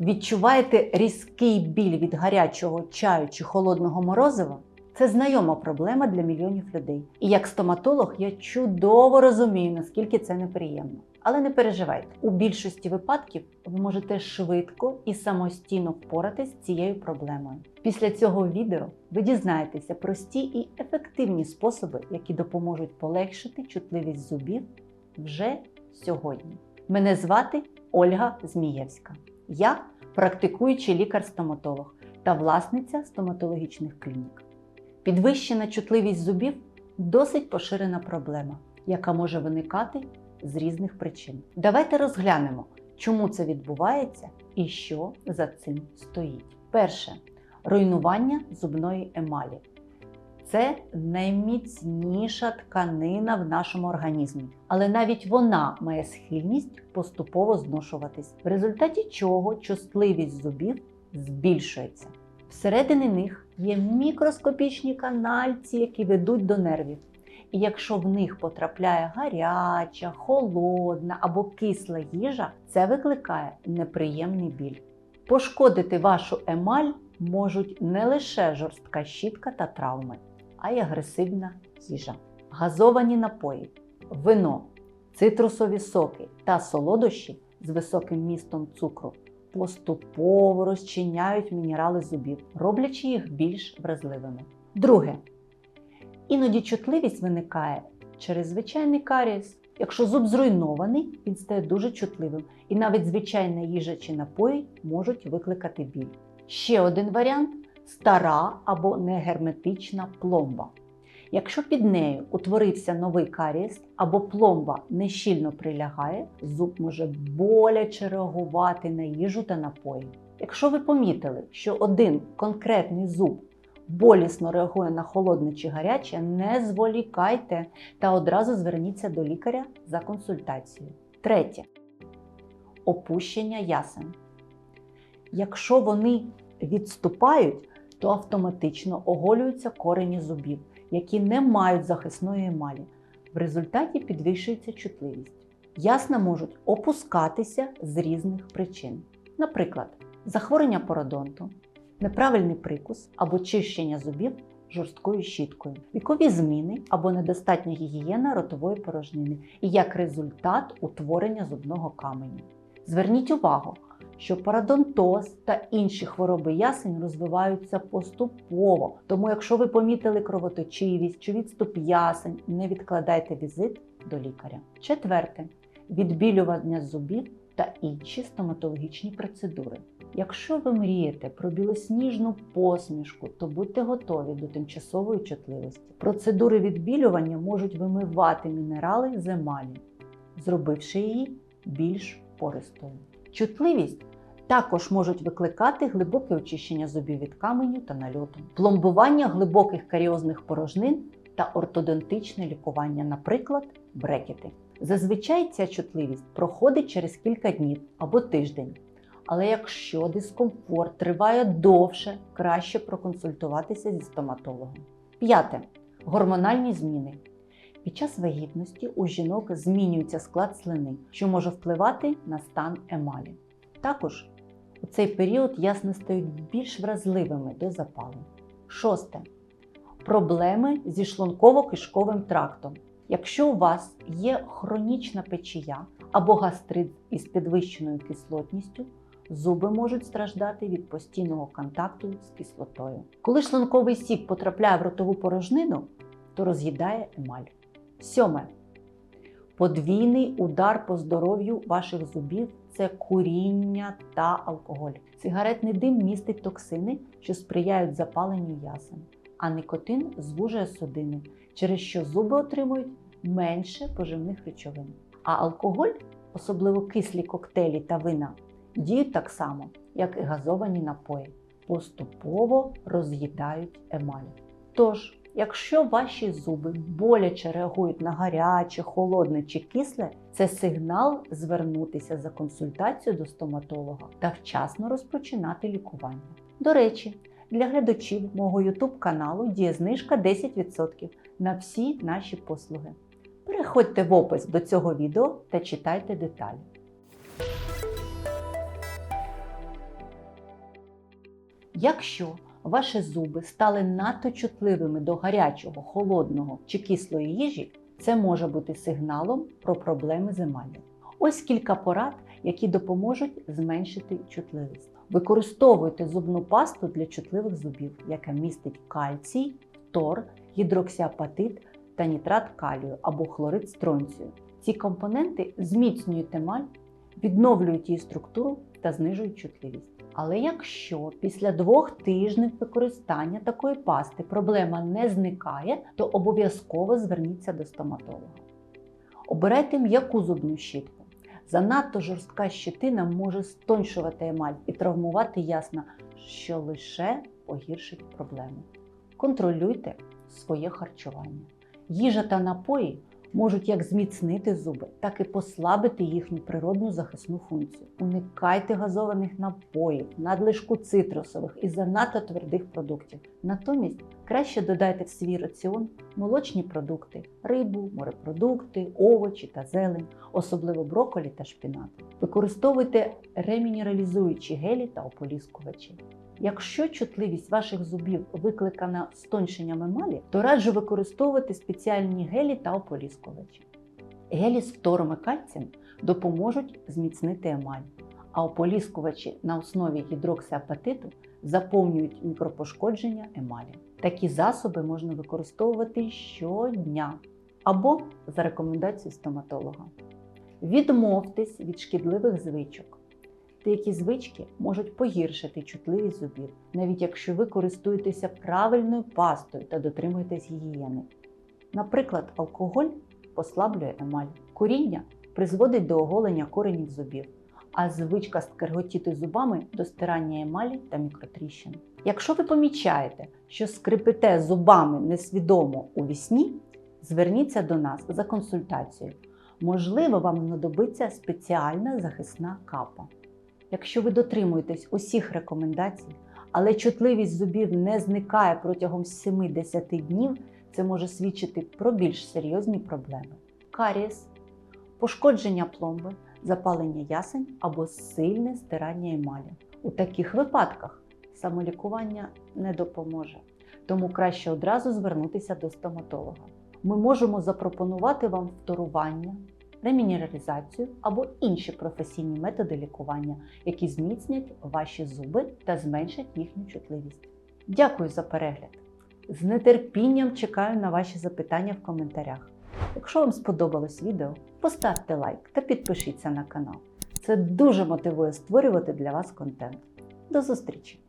Відчуваєте різкий біль від гарячого чаю чи холодного морозива? Це знайома проблема для мільйонів людей. І як стоматолог я чудово розумію, наскільки це неприємно. Але не переживайте, у більшості випадків ви можете швидко і самостійно впоратись з цією проблемою. Після цього відео ви дізнаєтеся прості і ефективні способи, які допоможуть полегшити чутливість зубів вже сьогодні. Мене звати Ольга Змієвська. Я практикуючий лікар-стоматолог та власниця стоматологічних клінік. Підвищена чутливість зубів досить поширена проблема, яка може виникати з різних причин. Давайте розглянемо, чому це відбувається і що за цим стоїть. Перше руйнування зубної емалі. Це найміцніша тканина в нашому організмі, але навіть вона має схильність поступово зношуватись, в результаті чого чутливість зубів збільшується. Всередині них є мікроскопічні канальці, які ведуть до нервів. І якщо в них потрапляє гаряча, холодна або кисла їжа, це викликає неприємний біль. Пошкодити вашу емаль можуть не лише жорстка щітка та травми, а й агресивна їжа. Газовані напої, вино, цитрусові соки та солодощі з високим містом цукру поступово розчиняють мінерали зубів, роблячи їх більш вразливими. Друге. Іноді чутливість виникає через звичайний карієс. Якщо зуб зруйнований, він стає дуже чутливим, і навіть звичайна їжа чи напої можуть викликати біль. Ще один варіант стара або негерметична пломба. Якщо під нею утворився новий карієс або пломба нещільно прилягає, зуб може боляче реагувати на їжу та напої. Якщо ви помітили, що один конкретний зуб болісно реагує на холодне чи гаряче, не зволікайте та одразу зверніться до лікаря за консультацією. Третє опущення ясен. Якщо вони відступають, то автоматично оголюються корені зубів, які не мають захисної емалі. В результаті підвищується чутливість. Ясна можуть опускатися з різних причин. Наприклад, захворювання пародонту, неправильний прикус або чищення зубів жорсткою щіткою, вікові зміни або недостатня гігієна ротової порожнини і як результат утворення зубного каменю. Зверніть увагу, що парадонтоз та інші хвороби ясень розвиваються поступово. Тому, якщо ви помітили кровоточивість чи відступ ясень, не відкладайте візит до лікаря. Четверте відбілювання зубів та інші стоматологічні процедури. Якщо ви мрієте про білосніжну посмішку, то будьте готові до тимчасової чутливості. Процедури відбілювання можуть вимивати мінерали з емалі, зробивши її більш пористою. Чутливість також можуть викликати глибоке очищення зубів від каменю та нальоту, пломбування глибоких каріозних порожнин та ортодонтичне лікування, наприклад, брекети. Зазвичай ця чутливість проходить через кілька днів або тиждень. Але якщо дискомфорт триває довше, краще проконсультуватися зі стоматологом. П'яте. Гормональні зміни. Під час вагітності у жінок змінюється склад слини, що може впливати на стан емалі. Також у цей період ясни стають більш вразливими до запалу. Шосте. Проблеми зі шлунково-кишковим трактом. Якщо у вас є хронічна печія або гастрит із підвищеною кислотністю, зуби можуть страждати від постійного контакту з кислотою. Коли шлунковий сік потрапляє в ротову порожнину, то роз'їдає емаль. Сьоме. Подвійний удар по здоров'ю ваших зубів це куріння та алкоголь. Сигаретний дим містить токсини, що сприяють запаленню ясен, а никотин звужує судини, через що зуби отримують менше поживних речовин. А алкоголь, особливо кислі коктейлі та вина, діють так само, як і газовані напої, поступово роз'їдають емаль. Тож, якщо ваші зуби боляче реагують на гаряче, холодне чи кисле, це сигнал звернутися за консультацією до стоматолога та вчасно розпочинати лікування. До речі, для глядачів мого YouTube каналу діє знижка 10% на всі наші послуги. Переходьте в опис до цього відео та читайте деталі. Якщо ваші зуби стали надто чутливими до гарячого, холодного чи кислої їжі, це може бути сигналом про проблеми з емаллю. Ось кілька порад, які допоможуть зменшити чутливість. Використовуйте зубну пасту для чутливих зубів, яка містить кальцій, фтор, гідроксіапатит та нітрат калію або хлорид стронцію. Ці компоненти зміцнюють емаль, відновлюють її структуру та знижують чутливість. Але якщо після двох тижнів використання такої пасти проблема не зникає, то обов'язково зверніться до стоматолога. Обирайте м'яку зубну щітку. Занадто жорстка щетина може стоншувати емаль і травмувати ясна, що лише погіршить проблему. Контролюйте своє харчування. Їжа та напої можуть як зміцнити зуби, так і послабити їхню природну захисну функцію. Уникайте газованих напоїв, надлишку цитрусових і занадто твердих продуктів. Натомість краще додайте в свій раціон молочні продукти, рибу, морепродукти, овочі та зелень, особливо брокколі та шпінат. Використовуйте ремінералізуючі гелі та ополіскувачі. Якщо чутливість ваших зубів викликана стоншенням емалі, то раджу використовувати спеціальні гелі та ополіскувачі. Гелі з фтором і кальцієм допоможуть зміцнити емаль, а ополіскувачі на основі гідроксиапатиту заповнюють мікропошкодження емалі. Такі засоби можна використовувати щодня або за рекомендацією стоматолога. Відмовтесь від шкідливих звичок. Деякі звички можуть погіршити чутливість зубів, навіть якщо ви користуєтеся правильною пастою та дотримуєтесь гігієни. Наприклад, алкоголь послаблює емаль, куріння призводить до оголення коренів зубів, а звичка скреготіти зубами до стирання емалі та мікротріщин. Якщо ви помічаєте, що скрипите зубами несвідомо у вісні, зверніться до нас за консультацією. Можливо, вам знадобиться спеціальна захисна капа. Якщо ви дотримуєтесь усіх рекомендацій, але чутливість зубів не зникає протягом 7-10 днів, це може свідчити про більш серйозні проблеми: карієс, пошкодження пломби, запалення ясень або сильне стирання емалі. У таких випадках самолікування не допоможе, тому краще одразу звернутися до стоматолога. Ми можемо запропонувати вам вторування, ремінералізацію або інші професійні методи лікування, які зміцнять ваші зуби та зменшать їхню чутливість. Дякую за перегляд! З нетерпінням чекаю на ваші запитання в коментарях. Якщо вам сподобалось відео, поставте лайк та підпишіться на канал. Це дуже мотивує створювати для вас контент. До зустрічі!